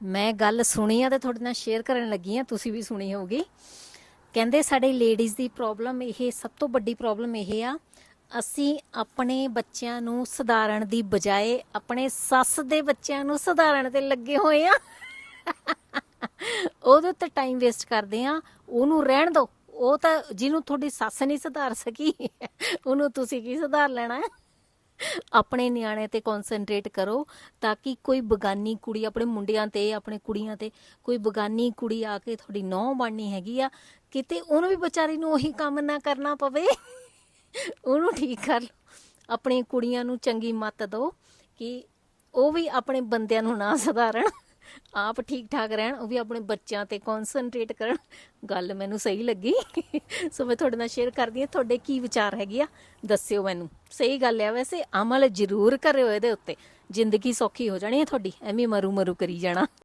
ਮੈਂ ਗੱਲ ਸੁਣੀ ਆ ਤੇ ਤੁਹਾਡੇ ਨਾਲ ਸ਼ੇਅਰ ਕਰਨ ਲੱਗੀ ਆ, ਤੁਸੀਂ ਵੀ ਸੁਣੀ ਹੋਊਗੀ। ਕਹਿੰਦੇ ਸਾਡੇ ਲੇਡੀਜ਼ ਦੀ ਪ੍ਰੋਬਲਮ ਇਹ, ਸਭ ਤੋਂ ਵੱਡੀ ਪ੍ਰੋਬਲਮ ਇਹ ਆ, ਅਸੀਂ ਆਪਣੇ ਬੱਚਿਆਂ ਨੂੰ ਸੁਧਾਰਨ ਦੀ ਬਜਾਏ ਆਪਣੇ ਸੱਸ ਦੇ ਬੱਚਿਆਂ ਨੂੰ ਸੁਧਾਰਨ ਤੇ ਲੱਗੇ ਹੋਏ ਆ। ਉਹਦੇ ਉੱਤੇ ਟਾਈਮ ਵੇਸਟ ਕਰਦੇ ਆ, ਉਹਨੂੰ ਰਹਿਣ ਦਿਓ ਉਹ ਤਾਂ ਜਿਹਨੂੰ ਤੁਹਾਡੀ ਸੱਸ ਨਹੀਂ ਸੁਧਾਰ ਸਕੀ, ਉਹਨੂੰ ਤੁਸੀਂ ਕੀ ਸੁਧਾਰ ਲੈਣਾ? ਹੈ ਆਪਣੇ ਨਿਆਣੇ ਤੇ ਕਨਸੈਂਟਰੇਟ ਕਰੋ ਤਾਂ ਕਿ ਕੋਈ ਬਗਾਨੀ ਕੁੜੀ ਆਪਣੇ ਮੁੰਡਿਆਂ ਤੇ, ਆਪਣੇ ਕੁੜੀਆਂ ਤੇ, ਕੋਈ ਬਗਾਨੀ ਕੁੜੀ ਆ ਕੇ ਤੁਹਾਡੀ ਨੌ ਬਣਨੀ ਹੈਗੀ ਆ, ਕਿਤੇ ਉਹਨੂੰ ਵੀ ਵਿਚਾਰੀ ਨੂੰ ਉਹੀ ਕੰਮ ਨਾ ਕਰਨਾ ਪਵੇ। ਉਹਨੂੰ ਠੀਕ ਕਰ ਲਓ। ਆਪਣੀ ਕੁੜੀਆਂ ਨੂੰ ਚੰਗੀ ਮੱਤ ਦਿਓ ਕਿ ਉਹ ਵੀ ਆਪਣੇ ਬੰਦਿਆਂ ਨੂੰ ਨਾ ਸੁਧਾਰਨ। ਆਪ ਠੀਕ ਠਾਕ ਰਹਿਣ, ਉਹ ਵੀ ਆਪਣੇ ਬੱਚਿਆਂ ਤੇ ਕਨਸੈਂਟਰੇਟ ਕਰਨ। ਗੱਲ ਮੈਨੂੰ ਸਹੀ ਲੱਗੀ। ਸੋ ਮੈਂ ਤੁਹਾਡੇ ਨਾਲ ਸ਼ੇਅਰ ਕਰਦੀ ਹਾਂ, ਤੁਹਾਡੇ ਕੀ ਵਿਚਾਰ ਹੈਗੇ ਆ, ਦੱਸਿਓ ਮੈਨੂੰ। ਸਹੀ ਗੱਲ ਆ ਵੈਸੇ, ਅਮਲ ਜ਼ਰੂਰ ਕਰਿਓ ਇਹਦੇ ਉੱਤੇ। ਜ਼ਿੰਦਗੀ ਸੌਖੀ ਹੋ ਜਾਣੀ ਹੈ ਤੁਹਾਡੀ, ਐਵੇਂ ਮਰੂ ਮਰੂ ਕਰੀ ਜਾਣਾ।